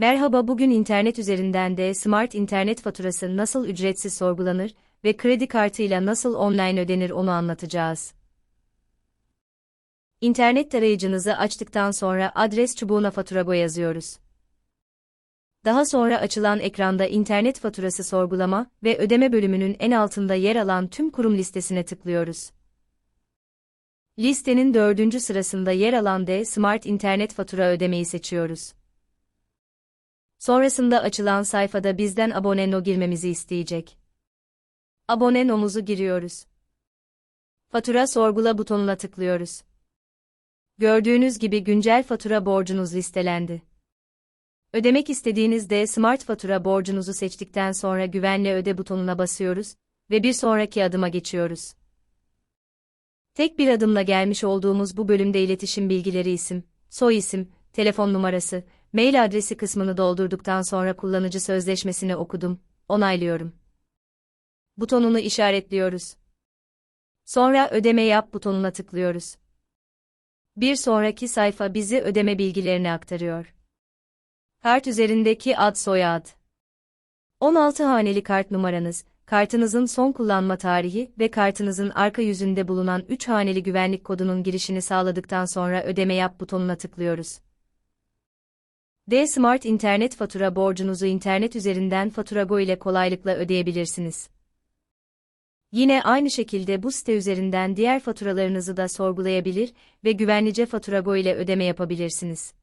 Merhaba bugün internet üzerinden de Smart internet faturası nasıl ücretsiz sorgulanır ve kredi kartıyla nasıl online ödenir onu anlatacağız. İnternet tarayıcınızı açtıktan sonra adres çubuğuna faturago yazıyoruz. Daha sonra açılan ekranda internet faturası sorgulama ve ödeme bölümünün en altında yer alan tüm kurum listesine tıklıyoruz. Listenin dördüncü sırasında yer alan D Smart internet fatura ödemeyi seçiyoruz. Sonrasında açılan sayfada bizden abone no girmemizi isteyecek. Abone no'muzu giriyoruz. Fatura sorgula butonuna tıklıyoruz. Gördüğünüz gibi güncel fatura borcunuz listelendi. Ödemek istediğiniz D Smart fatura borcunuzu seçtikten sonra güvenle öde butonuna basıyoruz ve bir sonraki adıma geçiyoruz. Tek bir adımla gelmiş olduğumuz bu bölümde iletişim bilgileri isim, soy isim, telefon numarası, mail adresi kısmını doldurduktan sonra kullanıcı sözleşmesini okudum, onaylıyorum. Butonunu işaretliyoruz. Sonra ödeme yap butonuna tıklıyoruz. Bir sonraki sayfa bizi ödeme bilgilerini aktarıyor. Kart üzerindeki ad soyad. 16 haneli kart numaranız, kartınızın son kullanma tarihi ve kartınızın arka yüzünde bulunan 3 haneli güvenlik kodunun girişini sağladıktan sonra ödeme yap butonuna tıklıyoruz. D Smart internet fatura borcunuzu internet üzerinden Faturago ile kolaylıkla ödeyebilirsiniz. Yine aynı şekilde bu site üzerinden diğer faturalarınızı da sorgulayabilir ve güvenlice Faturago ile ödeme yapabilirsiniz.